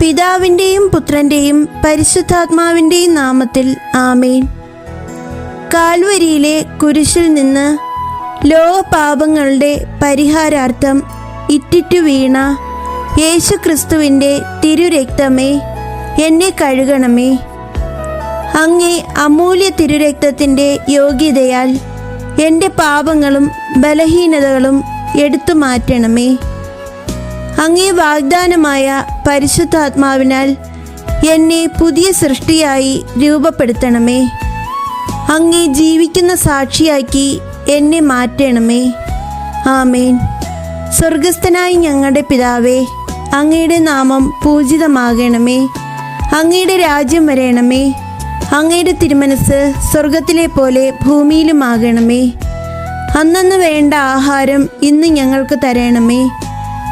പിതാവിന്റെയും പുത്രന്റെയും പരിശുദ്ധാത്മാവിന്റെയും നാമത്തിൽ ആമേൻ. കാൽവരിയിലെ കുരിശിൽ നിന്ന് ലോകപാപങ്ങളുടെ പരിഹാരാർത്ഥം ഇറ്റിറ്റു വീണ യേശുക്രിസ്തുവിന്റെ തിരുരക്തമേ എന്നെ കഴുകണമേ. അങ്ങേ അമൂല്യ തിരുരക്തത്തിന്റെ യോഗ്യതയാൽ എന്റെ പാപങ്ങളും ബലഹീനതകളും എടുത്തു മാറ്റണമേ. അങ്ങേ വാഗ്ദാനമായ പരിശുദ്ധാത്മാവിനാൽ എന്നെ പുതിയ സൃഷ്ടിയായി രൂപപ്പെടുത്തണമേ. അങ്ങേ ജീവിക്കുന്ന സാക്ഷിയാക്കി എന്നെ മാറ്റണമേ. ആമേൻ. സ്വർഗസ്ഥനായി ഞങ്ങളുടെ പിതാവേ അങ്ങയുടെ നാമം പൂജിതമാകണമേ. അങ്ങയുടെ രാജ്യം വരയണമേ അങ്ങയുടെ തിരുമനസ് സ്വർഗത്തിലെ പോലെ ഭൂമിയിലുമാകണമേ. അന്നന്ന് വേണ്ട ആഹാരം ഇന്ന് ഞങ്ങൾക്ക് തരണമേ.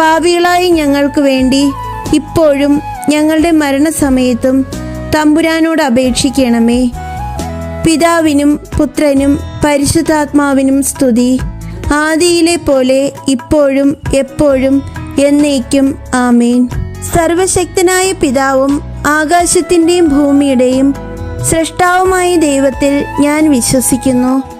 പാപികളായി ഞങ്ങൾക്ക് വേണ്ടി ഇപ്പോഴും ഞങ്ങളുടെ മരണസമയത്തും തമ്പുരാനോട് അപേക്ഷിക്കണമേ. പിതാവിനും പുത്രനും പരിശുദ്ധാത്മാവിനും സ്തുതി. ആദിയിലെ പോലെ ഇപ്പോഴും എപ്പോഴും എന്നേക്കും ആമേൻ. സർവശക്തനായ പിതാവും ആകാശത്തിന്റെയും ഭൂമിയുടെയും സൃഷ്ടാവുമായ ദൈവത്തിൽ ഞാൻ വിശ്വസിക്കുന്നു.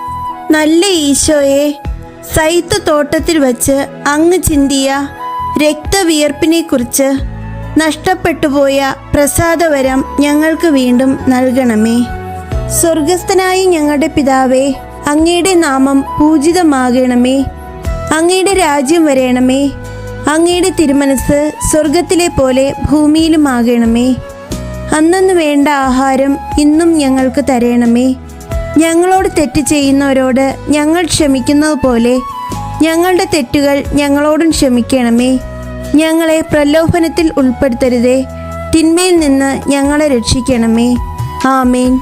നല്ല ഈശോയെ സൈത്ത് തോട്ടത്തിൽ വച്ച് അങ്ങ് ചിന്തിയ രക്തവിയർപ്പിനെക്കുറിച്ച് നഷ്ടപ്പെട്ടുപോയ പ്രസാദവരം ഞങ്ങൾക്ക് വീണ്ടും നൽകണമേ. സ്വർഗസ്ഥനായ ഞങ്ങളുടെ പിതാവേ അങ്ങയുടെ നാമം പൂജിതമാകണമേ. അങ്ങയുടെ രാജ്യം വരേണമേ. അങ്ങയുടെ തിരുമനസ് സ്വർഗത്തിലെ പോലെ ഭൂമിയിലുമാകണമേ. അന്നു വേണ്ട ആഹാരം ഇന്നും ഞങ്ങൾക്ക് തരണമേ. ഞങ്ങളോട് തെറ്റ് ചെയ്യുന്നവരോട് ഞങ്ങൾ ക്ഷമിക്കുന്നത് പോലെ ഞങ്ങളുടെ തെറ്റുകൾ ഞങ്ങളോടും ക്ഷമിക്കണമേ. ഞങ്ങളെ പ്രലോഭനത്തിൽ ഉൾപ്പെടുത്തരുതേ. തിന്മയിൽ നിന്ന് ഞങ്ങളെ രക്ഷിക്കണമേ. ആമേൻ.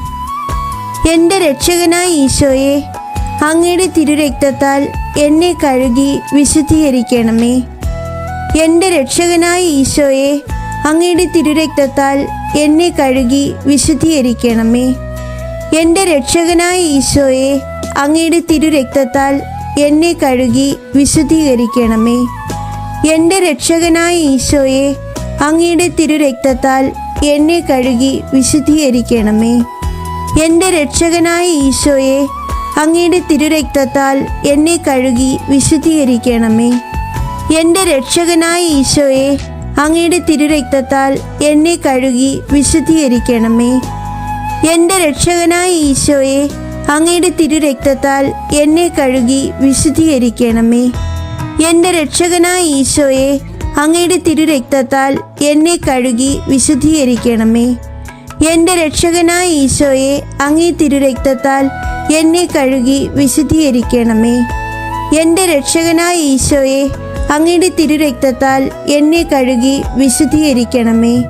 എന്റെ രക്ഷകനായ ഈശോയെ അങ്ങയുടെ തിരുരക്തത്താൽ എന്നെ കഴുകി വിശുദ്ധീകരിക്കണമേ. എന്റെ രക്ഷകനായ ഈശോയെ അങ്ങയുടെ തിരുരക്തത്താൽ എന്നെ കഴുകി വിശുദ്ധീകരിക്കണമേ. എന്റെ രക്ഷകനായ ഈശോയെ അങ്ങയുടെ തിരുരക്തത്താൽ എന്നെ കഴുകി വിശുദ്ധീകരിക്കണമേ. എന്റെ രക്ഷകനായ ഈശോയെ അങ്ങയുടെ തിരുരക്തത്താൽ എന്നെ കഴുകി വിശുദ്ധീകരിക്കണമേ. എന്റെ രക്ഷകനായ ഈശോയെ അങ്ങയുടെ തിരുരക്തത്താൽ എന്നെ കഴുകി വിശുദ്ധീകരിക്കണമേ. എന്റെ രക്ഷകനായ ഈശോയെ അങ്ങയുടെ തിരുരക്തത്താൽ എന്നെ കഴുകി വിശുദ്ധീകരിക്കണമേ. എന്റെ രക്ഷകനായ ഈശോയെ അങ്ങയുടെ തിരുരക്തത്താൽ എന്നെ കഴുകി വിശുദ്ധീകരിക്കണമേ. എന്റെ രക്ഷകനായ ഈശോയെ അങ്ങയുടെ തിരുരക്തത്താൽ എന്നെ കഴുകി വിശുദ്ധീകരിക്കണമേ. എന്റെ രക്ഷകനായ ഈശോയെ അങ്ങേ തിരുരക്തത്താൽ എന്നെ കഴുകി വിശുദ്ധീകരിക്കണമേ. എന്റെ രക്ഷകനായ ഈശോയെ അങ്ങയുടെ തിരുരക്തത്താൽ എന്നെ കഴുകി വിശുദ്ധീകരിക്കണമേ.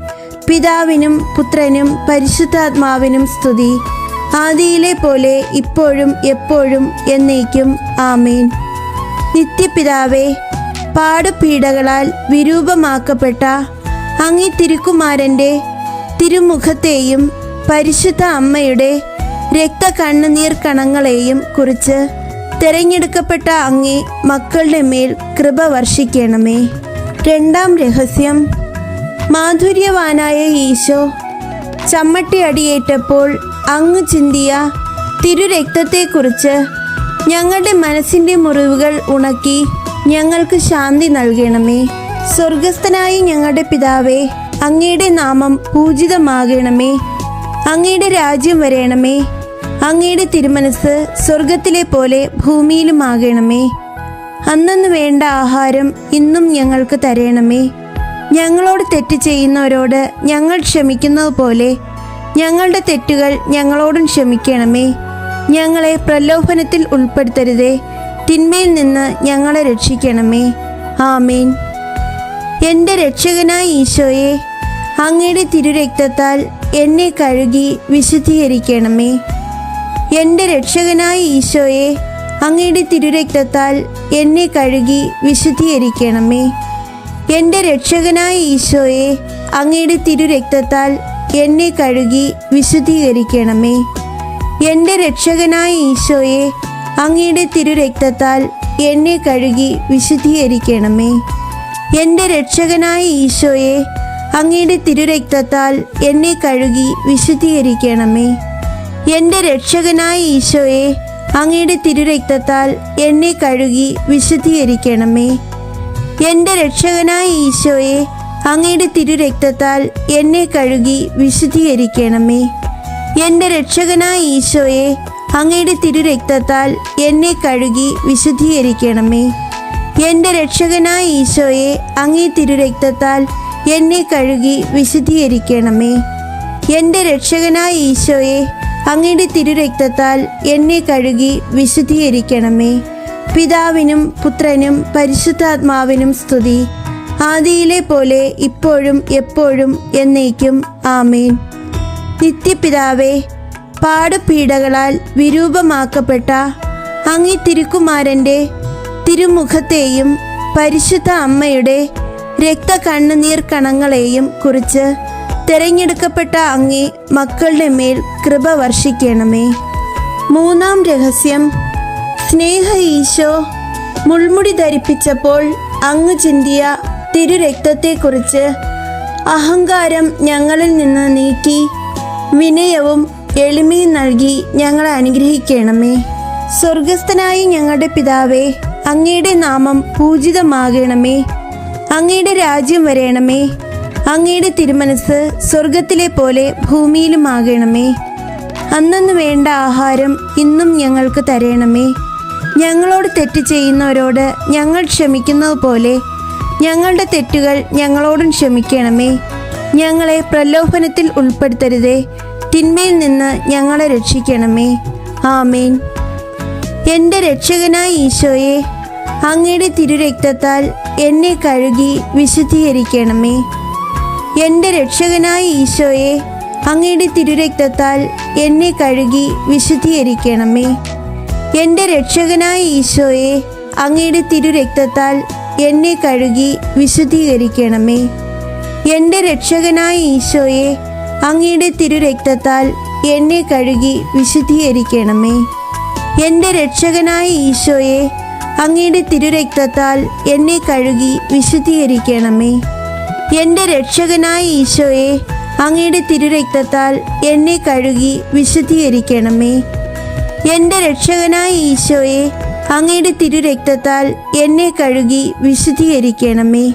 പിതാവിനും പുത്രനും പരിശുദ്ധാത്മാവിനും സ്തുതി. ആദിയിലെ പോലെ ഇപ്പോഴും എപ്പോഴും എന്നേക്കും ആമീൻ. നിത്യപിതാവേ പാടുപീഡകളാൽ വിരൂപമാക്കപ്പെട്ട അങ്ങി തിരുക്കുമാരന്റെ തിരുമുഖത്തെയും പരിശുദ്ധ അമ്മയുടെ രക്തകണ്ണുനീർ കണങ്ങളെയും കുറിച്ച് തിരഞ്ഞെടുക്കപ്പെട്ട അങ്ങേ മക്കളുടെ മേൽ കൃപ വർഷിക്കണമേ. രണ്ടാം രഹസ്യം മാധുര്യവാനായ ഈശോ ചമ്മട്ടി അടിയേറ്റപ്പോൾ അങ്ങ് ചിന്തിയ തിരുരക്തത്തെക്കുറിച്ച് ഞങ്ങളുടെ മനസ്സിന്റെ മുറിവുകൾ ഉണക്കി ഞങ്ങൾക്ക് ശാന്തി നൽകണമേ. സ്വർഗസ്ഥനായി ഞങ്ങളുടെ പിതാവേ അങ്ങയുടെ നാമം പൂജിതമാകണമേ. അങ്ങയുടെ രാജ്യം വരേണമേ. അങ്ങയുടെ തിരുമനസ് സ്വർഗത്തിലെ പോലെ ഭൂമിയിലുമാകണമേ. അന്നു വേണ്ട ആഹാരം ഇന്നും ഞങ്ങൾക്ക് തരയണമേ ഞങ്ങളോട് തെറ്റ് ചെയ്യുന്നവരോട് ഞങ്ങൾ ക്ഷമിക്കുന്നത് പോലെ ഞങ്ങളുടെ തെറ്റുകൾ ഞങ്ങളോടും ക്ഷമിക്കണമേ. ഞങ്ങളെ പ്രലോഭനത്തിൽ ഉൾപ്പെടുത്തരുതേ. തിന്മയിൽ നിന്ന് ഞങ്ങളെ രക്ഷിക്കണമേ. ആമേൻ. എന്റെ രക്ഷകനായ ഈശോയെ അങ്ങയുടെ തിരുരക്തത്താൽ എന്നെ കഴുകി വിശുദ്ധീകരിക്കണമേ. എന്റെ രക്ഷകനായ ഈശോയെ അങ്ങയുടെ തിരുരക്തത്താൽ എന്നെ കഴുകി വിശുദ്ധീകരിക്കണമേ. എന്റെ രക്ഷകനായ ഈശോയെ അങ്ങയുടെ തിരുരക്തത്താൽ എന്നെ കഴുകി വിശുദ്ധീകരിക്കണമേ. എന്റെ രക്ഷകനായ ഈശോയെ അങ്ങയുടെ തിരുരക്തത്താൽ എന്നെ കഴുകി വിശുദ്ധീകരിക്കണമേ. എന്റെ രക്ഷകനായ ഈശോയെ അങ്ങയുടെ തിരുരക്തത്താൽ എന്നെ കഴുകി വിശുദ്ധീകരിക്കണമേ. എന്റെ രക്ഷകനായ ഈശോയെ അങ്ങയുടെ തിരുരക്തത്താൽ എന്നെ കഴുകി വിശുദ്ധീകരിക്കണമേ. എന്റെ രക്ഷകനായ ഈശോയെ അങ്ങയുടെ തിരുരക്തത്താൽ എന്നെ കഴുകി വിശുദ്ധീകരിക്കണമേ. എന്റെ രക്ഷകനായ ഈശോയെ അങ്ങയുടെ തിരുരക്തത്താൽ എന്നെ കഴുകി വിശുദ്ധീകരിക്കണമേ. എന്റെ രക്ഷകനായ ഈശോയെ അങ്ങേ തിരുരക്തത്താൽ എന്നെ കഴുകി വിശുദ്ധീകരിക്കണമേ. എന്റെ രക്ഷകനായ ഈശോയെ അങ്ങയുടെ തിരുരക്തത്താൽ എന്നെ കഴുകി വിശുദ്ധീകരിക്കണമേ. പിതാവിനും പുത്രനും പരിശുദ്ധാത്മാവിനും സ്തുതി. ആദിയിലെ പോലെ ഇപ്പോഴും എപ്പോഴും എന്നേക്കും ആമേൻ. നിത്യപിതാവേ പാടുപീഡകളാൽ വിരൂപമാക്കപ്പെട്ട അങ്ങി തിരുക്കുമാരന്റെ തിരുമുഖത്തെയും പരിശുദ്ധ അമ്മയുടെ രക്ത കണ്ണുനീർ കണങ്ങളെയും കുറിച്ച് തിരഞ്ഞെടുക്കപ്പെട്ട അങ്ങേ മക്കളുടെ മേൽ കൃപ വർഷിക്കണമേ. മൂന്നാം രഹസ്യം സ്നേഹ ഈശോ മുൾമുടി ധരിപ്പിച്ചപ്പോൾ അങ്ങ് ചിന്തിയ തിരുരക്തത്തെക്കുറിച്ച് അഹങ്കാരം ഞങ്ങളിൽ നിന്ന് നീക്കി വിനയവും എളിമയും നൽകി ഞങ്ങളെ അനുഗ്രഹിക്കണമേ. സ്വർഗസ്ഥനായി ഞങ്ങളുടെ പിതാവേ അങ്ങയുടെ നാമം പൂജിതമാകണമേ. അങ്ങയുടെ രാജ്യം വരേണമേ. അങ്ങയുടെ തിരുമനസ് സ്വർഗത്തിലെ പോലെ ഭൂമിയിലുമാകണമേ. അന്നു വേണ്ട ആഹാരം ഇന്നും ഞങ്ങൾക്ക് തരയണമേ ഞങ്ങളോട് തെറ്റ് ചെയ്യുന്നവരോട് ഞങ്ങൾ ക്ഷമിക്കുന്നത് പോലെ ഞങ്ങളുടെ തെറ്റുകൾ ഞങ്ങളോടും ക്ഷമിക്കണമേ. ഞങ്ങളെ പ്രലോഭനത്തിൽ ഉൾപ്പെടുത്തരുതേ. തിന്മയിൽ നിന്ന് ഞങ്ങളെ രക്ഷിക്കണമേ. ആമേൻ. എന്റെ രക്ഷകനായ ഈശോയെ അങ്ങയുടെ തിരുരക്തത്താൽ എന്നെ കഴുകി വിശുദ്ധീകരിക്കണമേ. എന്റെ രക്ഷകനായ ഈശോയെ അങ്ങയുടെ തിരുരക്തത്താൽ എന്നെ കഴുകി വിശുദ്ധീകരിക്കണമേ. എന്റെ രക്ഷകനായ ഈശോയെ അങ്ങയുടെ തിരുരക്തത്താൽ എന്നെ കഴുകി വിശുദ്ധീകരിക്കണമേ. എന്റെ രക്ഷകനായ ഈശോയെ അങ്ങയുടെ തിരുരക്തത്താൽ എന്നെ കഴുകി വിശുദ്ധീകരിക്കണമേ. എന്റെ രക്ഷകനായ ഈശോയെ അങ്ങയുടെ തിരുരക്തത്താൽ എന്നെ കഴുകി വിശുദ്ധീകരിക്കണമേ. എന്റെ രക്ഷകനായ ഈശോയെ അങ്ങയുടെ തിരുരക്തത്താൽ എന്നെ കഴുകി വിശുദ്ധീകരിക്കണമേ. എന്റെ രക്ഷകനായ ഈശോയെ അങ്ങയുടെ തിരുരക്തത്താൽ എന്നെ കഴുകി വിശുദ്ധീകരിക്കണമേ.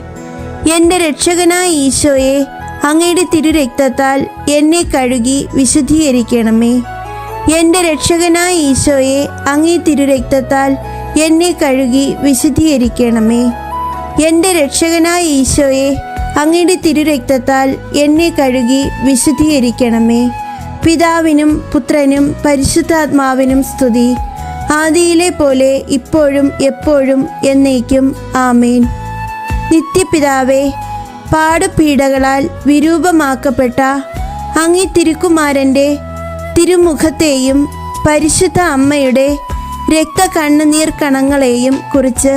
എന്റെ രക്ഷകനായ ഈശോയെ അങ്ങയുടെ തിരുരക്തത്താൽ എന്നെ കഴുകി വിശുദ്ധീകരിക്കണമേ. എന്റെ രക്ഷകനായ ഈശോയെ അങ്ങേ തിരുരക്തത്താൽ എന്നെ കഴുകി വിശുദ്ധീകരിക്കണമേ. എന്റെ രക്ഷകനായ ഈശോയെ അങ്ങയുടെ തിരുരക്തത്താൽ എന്നെ കഴുകി വിശുദ്ധീകരിക്കണമേ. പിതാവിനും പുത്രനും പരിശുദ്ധാത്മാവിനും സ്തുതി. ആദിയിലെ പോലെ ഇപ്പോഴും എപ്പോഴും എന്നേക്കും ആമേൻ. നിത്യപിതാവേ പാടുപീഡകളാൽ വിരൂപമാക്കപ്പെട്ട അങ്ങി തിരുക്കുമാരന്റെ തിരുമുഖത്തെയും പരിശുദ്ധ അമ്മയുടെ രക്തകണ്ണുനീർ കണങ്ങളെയും കുറിച്ച്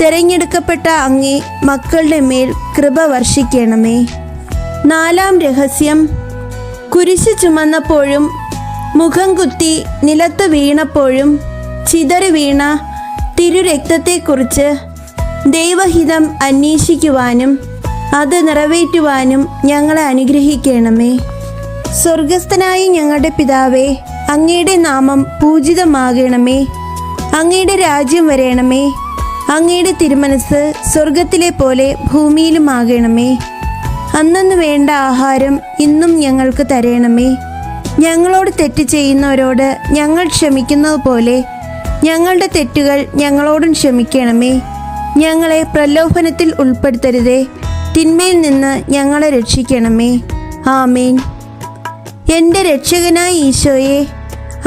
തിരഞ്ഞെടുക്കപ്പെട്ട അങ്ങേ മക്കളുടെ മേൽ കൃപ വർഷിക്കണമേ. നാലാം രഹസ്യം കുരിശ് ചുമന്നപ്പോഴും മുഖം കുത്തി നിലത്ത് വീണപ്പോഴും ചിതറി വീണ തിരുരക്തത്തെക്കുറിച്ച് ദൈവഹിതം അന്വേഷിക്കുവാനും അത് നിറവേറ്റുവാനും ഞങ്ങളെ അനുഗ്രഹിക്കണമേ. സ്വർഗസ്ഥനായ ഞങ്ങളുടെ പിതാവേ അങ്ങയുടെ നാമം പൂജിതമാകണമേ. അങ്ങയുടെ രാജ്യം വരേണമേ. അങ്ങയുടെ തിരുമനസ് സ്വർഗത്തിലെ പോലെ ഭൂമിയിലുമാകണമേ. അന്നു വേണ്ട ആഹാരം ഇന്നും ഞങ്ങൾക്ക് തരണമേ. ഞങ്ങളോട് തെറ്റ് ചെയ്യുന്നവരോട് ഞങ്ങൾ ക്ഷമിക്കുന്നത് പോലെ ഞങ്ങളുടെ തെറ്റുകൾ ഞങ്ങളോടും ക്ഷമിക്കണമേ. ഞങ്ങളെ പ്രലോഭനത്തിൽ ഉൾപ്പെടുത്തരുതേ. തിന്മയിൽ നിന്ന് ഞങ്ങളെ രക്ഷിക്കണമേ. ആമേൻ. എന്റെ രക്ഷകനായ ഈശോയെ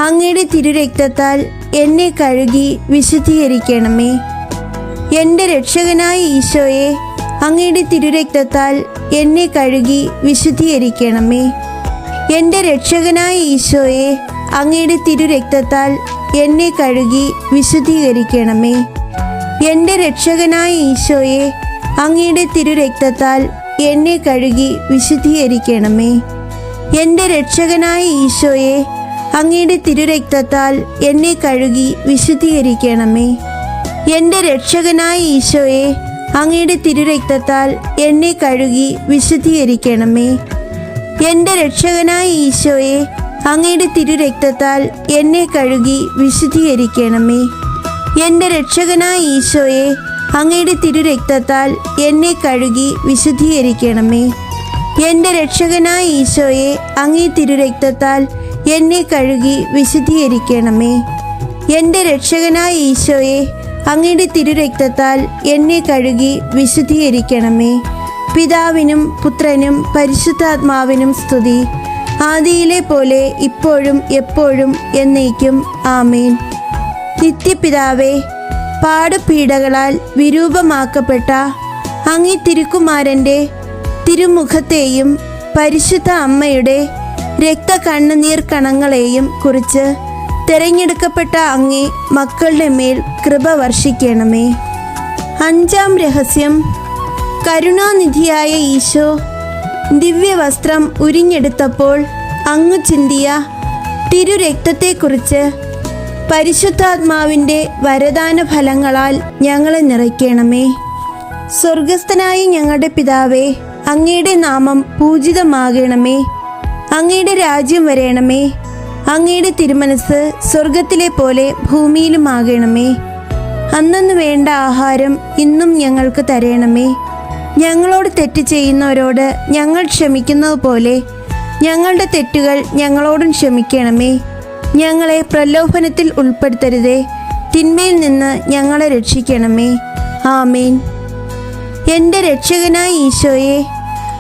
അങ്ങയുടെ തിരുരക്തത്താൽ എന്നെ കഴുകി വിശുദ്ധീകരിക്കണമേ. എന്റെ രക്ഷകനായ ഈശോയെ അങ്ങയുടെ തിരുരക്തത്താൽ എന്നെ കഴുകി വിശുദ്ധീകരിക്കണമേ. എന്റെ രക്ഷകനായ ഈശോയെ അങ്ങയുടെ തിരുരക്തത്താൽ എന്നെ കഴുകി വിശുദ്ധീകരിക്കണമേ. എന്റെ രക്ഷകനായ ഈശോയെ അങ്ങയുടെ തിരുരക്തത്താൽ എന്നെ കഴുകി വിശുദ്ധീകരിക്കണമേ. എന്റെ രക്ഷകനായ ഈശോയെ അങ്ങയുടെ തിരുരക്തത്താൽ എന്നെ കഴുകി വിശുദ്ധീകരിക്കണമേ. എന്റെ രക്ഷകനായ ഈശോയെ അങ്ങയുടെ തിരുരക്തത്താൽ എന്നെ കഴുകി വിശുദ്ധീകരിക്കണമേ. എന്റെ രക്ഷകനായ ഈശോയെ അങ്ങയുടെ തിരുരക്തത്താൽ എന്നെ കഴുകി വിശുദ്ധീകരിക്കണമേ. എന്റെ രക്ഷകനായ ഈശോയെ അങ്ങയുടെ തിരുരക്തത്താൽ എന്നെ കഴുകി വിശുദ്ധീകരിക്കണമേ. എന്റെ രക്ഷകനായ ഈശോയെ അങ്ങേ തിരുരക്തത്താൽ എന്നെ കഴുകി വിശുദ്ധീകരിക്കണമേ. എന്റെ രക്ഷകനായ ഈശോയെ അങ്ങയുടെ തിരുരക്തത്താൽ എന്നെ കഴുകി വിശുദ്ധീകരിക്കണമേ. പിതാവിനും പുത്രനും പരിശുദ്ധാത്മാവിനും സ്തുതി. ആദിയിലെ പോലെ ഇപ്പോഴും എപ്പോഴും എന്നേക്കും ആമേൻ. നിത്യപിതാവേ പാടുപീഡകളാൽ വിരൂപമാക്കപ്പെട്ട അങ്ങി തിരുക്കുമാരന്റെ തിരുമുഖത്തെയും പരിശുദ്ധ അമ്മയുടെ രക്തകണ്ണുനീർ കണങ്ങളെയും കുറിച്ച് തിരഞ്ഞെടുക്കപ്പെട്ട അങ്ങേ മക്കളുടെ മേൽ കൃപ വർഷിക്കണമേ. അഞ്ചാം രഹസ്യം. കരുണാനിധിയായ ഈശോ ദിവ്യവസ്ത്രം ഉരിഞ്ഞെടുത്തപ്പോൾ അങ്ങു ചിന്തിയ തിരുരക്തത്തെക്കുറിച്ച് പരിശുദ്ധാത്മാവിന്റെ വരദാന ഫലങ്ങളാൽ ഞങ്ങളെ നിറയ്ക്കണമേ. സ്വർഗസ്ഥനായ ഞങ്ങളുടെ പിതാവേ അങ്ങയുടെ നാമം പൂജിതമാകണമേ. അങ്ങയുടെ രാജ്യം വരയണമേ അങ്ങയുടെ തിരുമനസ് സ്വർഗത്തിലെ പോലെ ഭൂമിയിലും ഭൂമിയിലുമാകണമേ. അന്നു വേണ്ട ആഹാരം ഇന്നും ഞങ്ങൾക്ക് തരയണമേ ഞങ്ങളോട് തെറ്റ് ചെയ്യുന്നവരോട് ഞങ്ങൾ ക്ഷമിക്കുന്നത് പോലെ ഞങ്ങളുടെ തെറ്റുകൾ ഞങ്ങളോടും ക്ഷമിക്കണമേ. ഞങ്ങളെ പ്രലോഭനത്തിൽ ഉൾപ്പെടുത്തരുതേ. തിന്മയിൽ നിന്ന് ഞങ്ങളെ രക്ഷിക്കണമേ. ആമേൻ. എന്റെ രക്ഷകനായ ഈശോയെ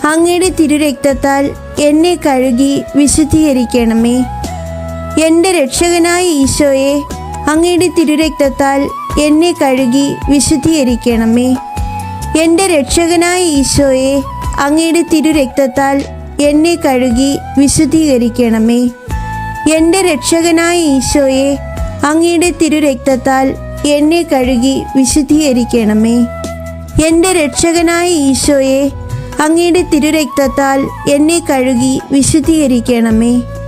അങ്ങയുടെ തിരുരക്തത്താൽ എന്നെ കഴുകി വിശുദ്ധീകരിക്കണമേ. എന്റെ രക്ഷകനായ ഈശോയെ അങ്ങയുടെ തിരുരക്തത്താൽ എന്നെ കഴുകി വിശുദ്ധീകരിക്കണമേ. എന്റെ രക്ഷകനായ ഈശോയെ അങ്ങയുടെ തിരുരക്തത്താൽ എന്നെ കഴുകി വിശുദ്ധീകരിക്കണമേ. എന്റെ രക്ഷകനായ ഈശോയെ അങ്ങയുടെ തിരുരക്തത്താൽ എന്നെ കഴുകി വിശുദ്ധീകരിക്കണമേ. എന്റെ രക്ഷകനായ ഈശോയെ അങ്ങയുടെ തിരുരക്തത്താൽ എന്നെ കഴുകി വിശുദ്ധീകരിക്കണമേ.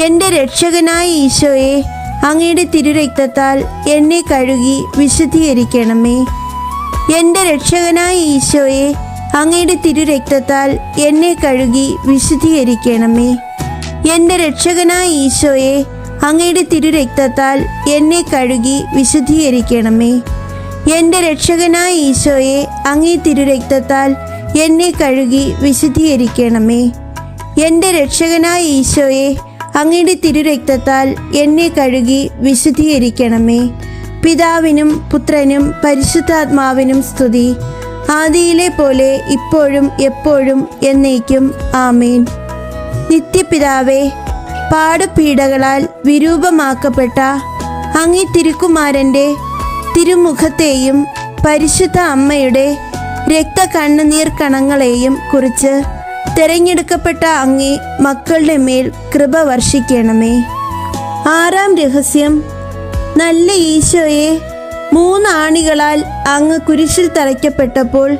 എന്റെ രക്ഷകനായ ഈശോയെ അങ്ങയുടെ തിരുരക്തത്താൽ എന്നെ കഴുകി വിശുദ്ധീകരിക്കണമേ. എന്റെ രക്ഷകനായ ഈശോയെ അങ്ങയുടെ തിരുരക്തത്താൽ എന്നെ കഴുകി വിശുദ്ധീകരിക്കണമേ. എന്റെ രക്ഷകനായ ഈശോയെ അങ്ങയുടെ തിരുരക്തത്താൽ എന്നെ കഴുകി വിശുദ്ധീകരിക്കണമേ. എന്റെ രക്ഷകനായ ഈശോയെ അങ്ങേ തിരുരക്തത്താൽ എന്നെ കഴുകി വിശുദ്ധീകരിക്കണമേ. എന്റെ രക്ഷകനായ ഈശോയെ അങ്ങയുടെ തിരുരക്തത്താൽ എന്നെ കഴുകി വിശുദ്ധീകരിക്കണമേ. പിതാവിനും പുത്രനും പരിശുദ്ധാത്മാവിനും സ്തുതി. ആദിയിലെ പോലെ ഇപ്പോഴും എപ്പോഴും എന്നേക്കും ആമേൻ. നിത്യപിതാവേ പാടുപീഡകളാൽ വിരൂപമാക്കപ്പെട്ട അങ്ങി തിരുക്കുമാരന്റെ തിരുമുഖത്തെയും പരിശുദ്ധ അമ്മയുടെ രക്തകണ്ണുനീർ കണങ്ങളെയും കുറിച്ച് തിരഞ്ഞെടുക്കപ്പെട്ട അങ്ങേ മക്കളുടെ മേൽ കൃപ വർഷിക്കണമേ. ആറാം രഹസ്യം. നല്ല ഈശോയെ മൂന്ന് ആണികളാൽ അങ്ങ് കുരിശിൽ തറയ്ക്കപ്പെട്ടപ്പോൾ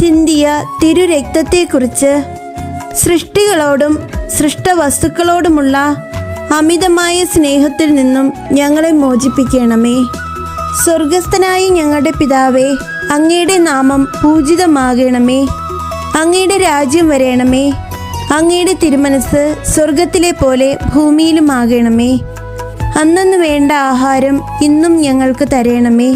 ചിന്തിയ തിരുരക്തത്തെക്കുറിച്ച് സൃഷ്ടികളോടും സൃഷ്ടവസ്തുക്കളോടുമുള്ള അമിതമായ സ്നേഹത്തിൽ നിന്നും ഞങ്ങളെ മോചിപ്പിക്കണമേ. സ്വർഗസ്ഥനായ ഞങ്ങളുടെ പിതാവേ അങ്ങയുടെ നാമം പൂജിതമാകണമേ. അങ്ങയുടെ രാജ്യം വരയണമേ അങ്ങയുടെ തിരുമനസ് സ്വർഗത്തിലെ പോലെ ഭൂമിയിലും ആകണമേ അന്നു വേണ്ട ആഹാരം ഇന്നും ഞങ്ങൾക്ക് തരയണമേ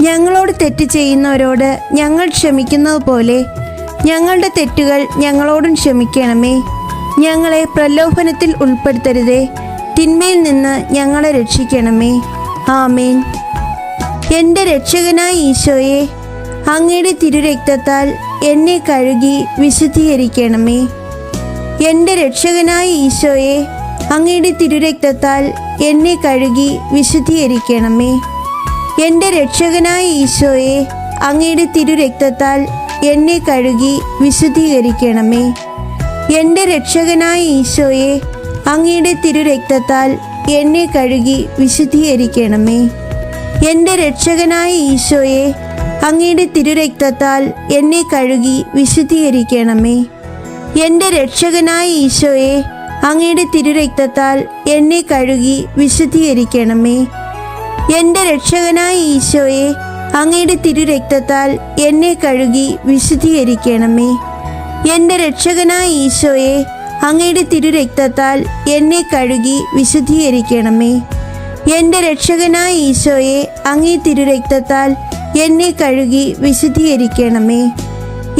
ഞങ്ങളോട് തെറ്റ് ചെയ്യുന്നവരോട് ഞങ്ങൾ ക്ഷമിക്കുന്നത് പോലെ ഞങ്ങളുടെ തെറ്റുകൾ ഞങ്ങളോടും ക്ഷമിക്കണമേ. ഞങ്ങളെ പ്രലോഭനത്തിൽ ഉൾപ്പെടുത്തരുതേ. തിന്മയിൽ നിന്ന് ഞങ്ങളെ രക്ഷിക്കണമേ. ആമേൻ. എന്റെ രക്ഷകനായ ഈശോയെ അങ്ങയുടെ തിരുരക്തത്താൽ എന്നെ കഴുകി വിശുദ്ധീകരിക്കണമേ. എന്റെ രക്ഷകനായ ഈശോയെ അങ്ങയുടെ തിരുരക്തത്താൽ എന്നെ കഴുകി വിശുദ്ധീകരിക്കണമേ. എന്റെ രക്ഷകനായ ഈശോയെ അങ്ങയുടെ തിരുരക്തത്താൽ എന്നെ കഴുകി വിശുദ്ധീകരിക്കണമേ. എന്റെ രക്ഷകനായ ഈശോയെ അങ്ങയുടെ തിരുരക്തത്താൽ എന്നെ കഴുകി വിശുദ്ധീകരിക്കണമേ. എന്റെ രക്ഷകനായ ഈശോയെ അങ്ങയുടെ തിരുരക്തത്താൽ എന്നെ കഴുകി വിശുദ്ധീകരിക്കണമേ. എന്റെ രക്ഷകനായ ഈശോയെ അങ്ങയുടെ തിരുരക്തത്താൽ എന്നെ കഴുകി വിശുദ്ധീകരിക്കണമേ. എന്റെ രക്ഷകനായ ഈശോയെ അങ്ങയുടെ തിരുരക്തത്താൽ എന്നെ കഴുകി വിശുദ്ധീകരിക്കണമേ. എന്റെ രക്ഷകനായ ഈശോയെ അങ്ങയുടെ തിരുരക്തത്താൽ എന്നെ കഴുകി വിശുദ്ധീകരിക്കണമേ. എന്റെ രക്ഷകനായ ഈശോയെ അങ്ങേ തിരുരക്തത്താൽ എന്നെ കഴുകി വിശുദ്ധീകരിക്കണമേ.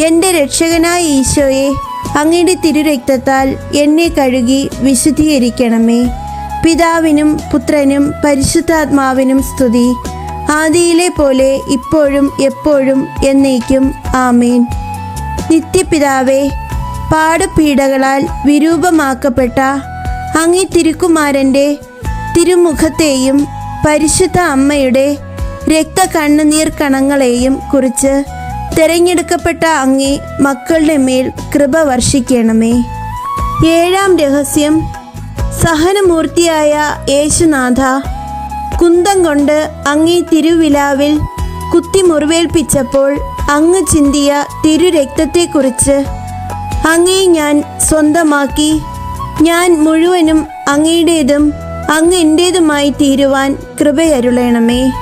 എന്റെ രക്ഷകനായ ഈശോയെ അങ്ങയുടെ തിരുരക്തത്താൽ എന്നെ കഴുകി വിശുദ്ധീകരിക്കണമേ. പിതാവിനും പുത്രനും പരിശുദ്ധാത്മാവിനും സ്തുതി. ആദിയിലെ പോലെ ഇപ്പോഴും എപ്പോഴും എന്നേക്കും ആമേൻ. നിത്യപിതാവേ പാടുപീഡകളാൽ വിരൂപമാക്കപ്പെട്ട അങ്ങി തിരുക്കുമാരന്റെ തിരുമുഖത്തെയും പരിശുദ്ധ അമ്മയുടെ രക്തകണ്ണുനീർ കണങ്ങളെയും കുറിച്ച് തിരഞ്ഞെടുക്കപ്പെട്ട അങ്ങേ മക്കളുടെ മേൽ കൃപ വർഷിക്കണമേ. ഏഴാം രഹസ്യം. സഹനമൂർത്തിയായ യേശുനാഥ കുന്തം കൊണ്ട് അങ്ങേ തിരുവിലാവിൽ കുത്തി മുറിവേൽപ്പിച്ചപ്പോൾ അങ്ങ് ചിന്തിയ തിരുരക്തത്തെക്കുറിച്ച് അങ്ങേ ഞാൻ സ്വന്തമാക്കി ഞാൻ മുഴുവനും അങ്ങയുടേതും അങ്ങ് എന്റേതുമായി തീരുവാൻ കൃപയരുളണമേ.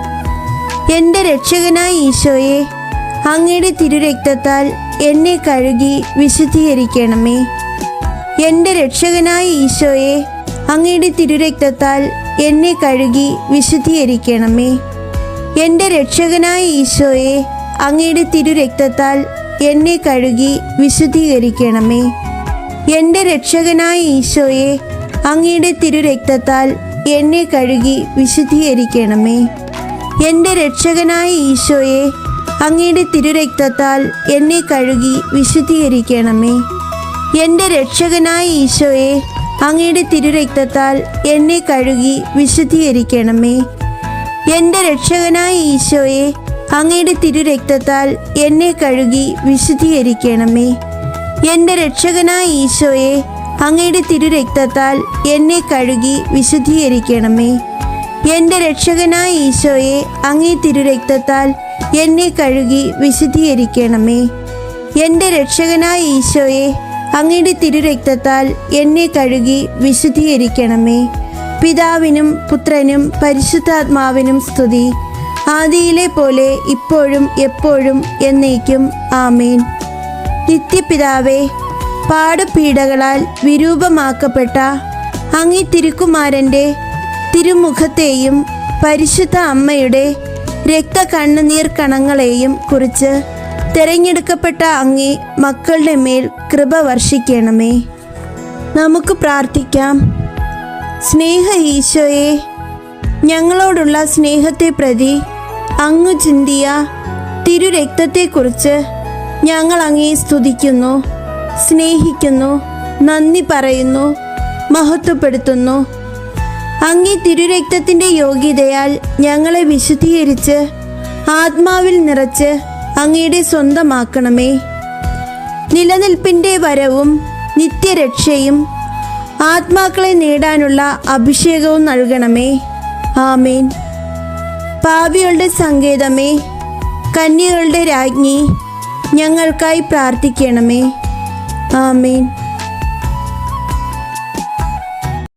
എന്റെ രക്ഷകനായ ഈശോയെ അങ്ങയുടെ തിരുരക്തത്താൽ എന്നെ കഴുകി വിശുദ്ധീകരിക്കണമേ. എന്റെ രക്ഷകനായ ഈശോയെ അങ്ങയുടെ തിരുരക്തത്താൽ എന്നെ കഴുകി വിശുദ്ധീകരിക്കണമേ. എന്റെ രക്ഷകനായ ഈശോയെ അങ്ങയുടെ തിരുരക്തത്താൽ എന്നെ കഴുകി വിശുദ്ധീകരിക്കണമേ. എന്റെ രക്ഷകനായ ഈശോയെ അങ്ങയുടെ തിരുരക്തത്താൽ എന്നെ കഴുകി വിശുദ്ധീകരിക്കണമേ. എന്റെ രക്ഷകനായ ഈശോയെ അങ്ങയുടെ തിരുരക്തത്താൽ എന്നെ കഴുകി വിശുദ്ധീകരിക്കണമേ. എന്റെ രക്ഷകനായ ഈശോയെ അങ്ങയുടെ തിരുരക്തത്താൽ എന്നെ കഴുകി വിശുദ്ധീകരിക്കണമേ. എന്റെ രക്ഷകനായ ഈശോയെ അങ്ങയുടെ തിരുരക്തത്താൽ എന്നെ കഴുകി വിശുദ്ധീകരിക്കണമേ. എന്റെ രക്ഷകനായ ഈശോയെ അങ്ങയുടെ തിരുരക്തത്താൽ എന്നെ കഴുകി വിശുദ്ധീകരിക്കണമേ. എന്റെ രക്ഷകനായ ഈശോയെ അങ്ങേ തിരുരക്തത്താൽ എന്നെ കഴുകി വിശുദ്ധീകരിക്കണമേ. എന്റെ രക്ഷകനായ ഈശോയെ അങ്ങയുടെ തിരുരക്തത്താൽ എന്നെ കഴുകി വിശുദ്ധീകരിക്കണമേ. പിതാവിനും പുത്രനും പരിശുദ്ധാത്മാവിനും സ്തുതി. ആദിയിലെ പോലെ ഇപ്പോഴും എപ്പോഴും എന്നേക്കും ആമേൻ. നിത്യപിതാവേ പാടുപീഡകളാൽ വിരൂപമാക്കപ്പെട്ട അങ്ങി തിരുക്കുമാരന്റെ തിരുമുഖത്തെയും പരിശുദ്ധ അമ്മയുടെ രക്ത കണ്ണുനീർ കണങ്ങളെയും കുറിച്ച് തിരഞ്ഞെടുക്കപ്പെട്ട അങ്ങേ മക്കളുടെ മേൽ കൃപ വർഷിക്കണമേ. നമുക്ക് പ്രാർത്ഥിക്കാം. സ്നേഹ ഈശോയെ ഞങ്ങളോടുള്ള സ്നേഹത്തെ പ്രതി അങ്ങ് ചിന്തിയ തിരുരക്തത്തെക്കുറിച്ച് ഞങ്ങൾ അങ്ങേ സ്തുതിക്കുന്നു സ്നേഹിക്കുന്നു നന്ദി പറയുന്നു മഹത്വപ്പെടുത്തുന്നു. അങ്ങേ തിരുരക്തത്തിന്റെ യോഗ്യതയാൽ ഞങ്ങളെ വിശുദ്ധീകരിച്ച് ആത്മാവിൽ നിറച്ച് അങ്ങയുടെ സ്വന്തമാക്കണമേ. നിലനിൽപ്പിന്റെ വരവും നിത്യരക്ഷയും ആത്മാക്കളെ നേടാനുള്ള അഭിഷേകവും നൽകണമേ. ആമേൻ. പാപികളുടെ സങ്കേതമേ കന്യകളുടെ രാജ്ഞി ഞങ്ങൾക്കായി പ്രാർത്ഥിക്കണമേ. ആമേൻ.